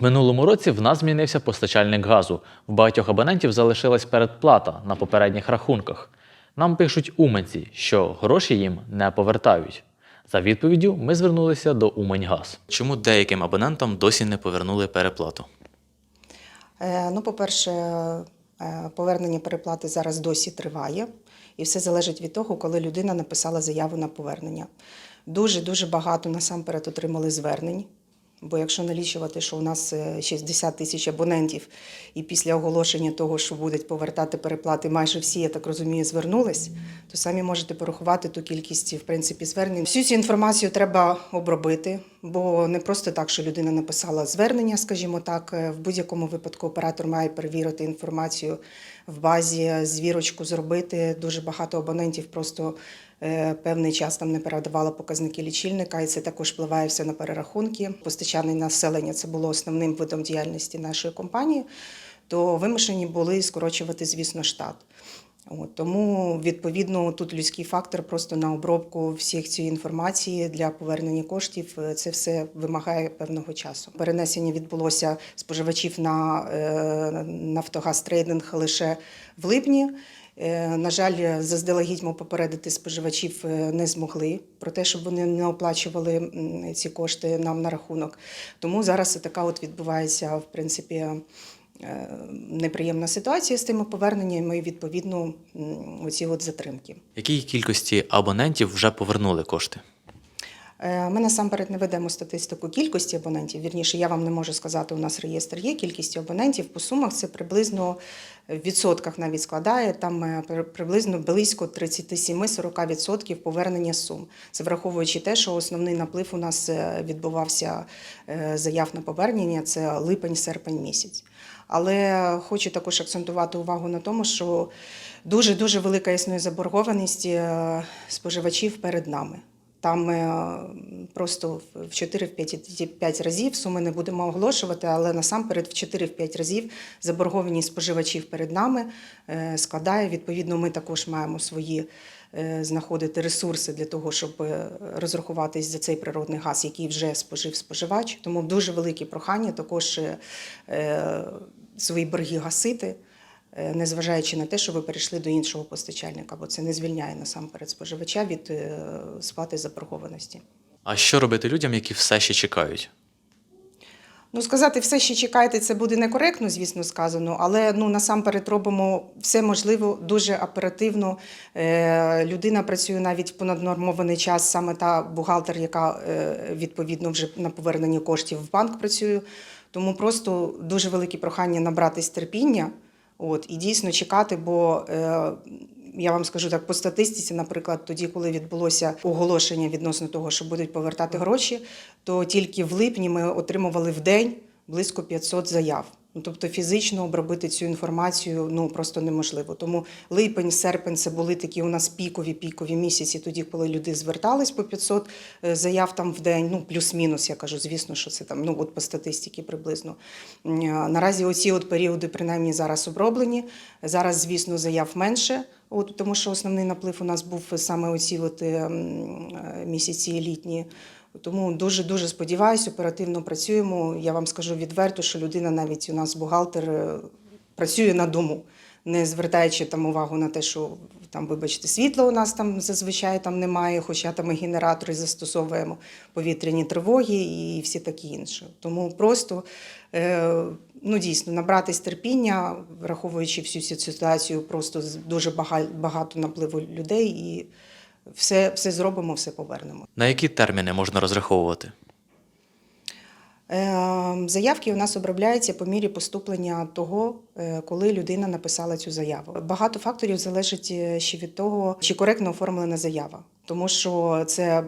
В минулому році в нас змінився постачальник газу. В багатьох абонентів залишилась передплата на попередніх рахунках. Нам пишуть уманці, що гроші їм не повертають. За відповіддю ми звернулися до Уманьгаз. Чому деяким абонентам досі не повернули переплату? Е, Ну, по-перше, е, повернення переплати зараз досі триває, і все залежить від того, коли людина написала заяву на повернення. Дуже дуже багато насамперед отримали звернень. Бо якщо налічувати, що у нас е, 60 тисяч абонентів, і після оголошення того, що будуть повертати переплати, майже всі, я так розумію, звернулись, то самі можете порахувати ту кількість в принципі звернень. Всю цю інформацію треба обробити, бо не просто так, що людина написала звернення, скажімо так. Е, В будь-якому випадку оператор має перевірити інформацію в базі, звірочку зробити. Дуже багато абонентів просто е, певний час там не передавала показники лічильника, і це також впливає все на перерахунки. Постачання населення це було основним видом діяльності нашої компанії, то вимушені були скорочувати, звісно, штат. От, тому, відповідно, тут людський фактор просто на обробку всіх цієї інформації для повернення коштів. е, Це все вимагає певного часу. Перенесення відбулося споживачів на е, Нафтогаз трейдинг лише в липні. Е, На жаль, заздалегідь ми попередити споживачів е, не змогли про те, щоб вони не оплачували ці кошти нам на рахунок. Тому зараз така от відбувається, в принципі, е, неприємна ситуація з тими поверненнями і відповідно оці от затримки. Якій кількості абонентів вже повернули кошти? Е, Ми насамперед не ведемо статистику кількості абонентів. Вірніше, я вам не можу сказати, у нас реєстр є кількістю абонентів. По сумах це приблизно в відсотках навіть складає там е, при- приблизно близько 37-40% повернення сум. Це враховуючи те, що основний наплив у нас е, відбувався е, заяв на повернення. Це липень-серпень місяць. Але хочу також акцентувати увагу на тому, що дуже дуже велика існує заборгованість е, споживачів перед нами. Там е, просто в 4-5 разів суми не будемо оголошувати, але насамперед в 4-5 разів заборгованість споживачів перед нами е, складає. Відповідно, ми також маємо свої е, знаходити ресурси для того, щоб розрахуватись за цей природний газ, який вже спожив споживач. Тому дуже велике прохання також свої борги гасити. Е, Незважаючи на те, що ви перейшли до іншого постачальника, бо це не звільняє насамперед споживача від е, сплати заборгованості. А що робити людям, які все ще чекають? Ну, сказати все, що чекаєте, це буде некоректно, звісно, сказано, але ну насамперед робимо все можливо дуже оперативно. Е, людина працює навіть в понаднормований час, саме та бухгалтер, яка е, відповідно вже на повернення коштів в банк працює. Тому просто дуже велике прохання набратись терпіння. От, і дійсно чекати, бо е, я вам скажу так, по статистиці, наприклад, тоді, коли відбулося оголошення відносно того, що будуть повертати гроші, то тільки в липні ми отримували в день близько 500 заяв. Ну, тобто фізично обробити цю інформацію ну просто неможливо. Тому липень, серпень це були такі у нас пікові пікові місяці, тоді, коли люди звертались по 500 е, заяв там в день, ну плюс-мінус, я кажу, звісно, що це там, ну от по статистиці приблизно. Наразі оці от періоди принаймні зараз оброблені. Зараз, звісно, заяв менше. От, тому що основний наплив у нас був саме оці от, е, е, місяці літні. Тому дуже дуже сподіваюся, оперативно працюємо. Я вам скажу відверто, що людина, навіть у нас бухгалтер, е, працює на дому, не звертаючи там увагу на те, що там, вибачте, світла у нас там зазвичай там немає, хоча там і генератори застосовуємо повітряні тривоги і всі такі інші. Тому просто е, ну дійсно набратись терпіння, враховуючи всю цю ситуацію, просто дуже бага- багато напливу людей і все, все зробимо, все повернемо. На які терміни можна розраховувати? Е, Заявки у нас обробляються по мірі поступлення того, е, коли людина написала цю заяву. Багато факторів залежить е, ще від того, чи коректно оформлена заява, тому що це.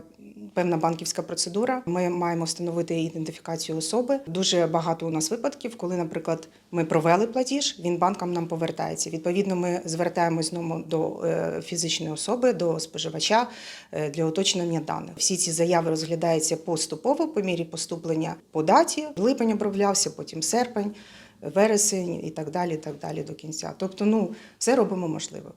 Певна банківська процедура. Ми маємо встановити ідентифікацію особи. Дуже багато у нас випадків, коли, наприклад, ми провели платіж, він банкам нам повертається. Відповідно, ми звертаємось знову до е, фізичної особи, до споживача е, для уточнення даних. Всі ці заяви розглядаються поступово по мірі поступлення по даті. Липень оброблявся, потім серпень, вересень і так далі, і так далі до кінця. Тобто, ну все робимо можливе.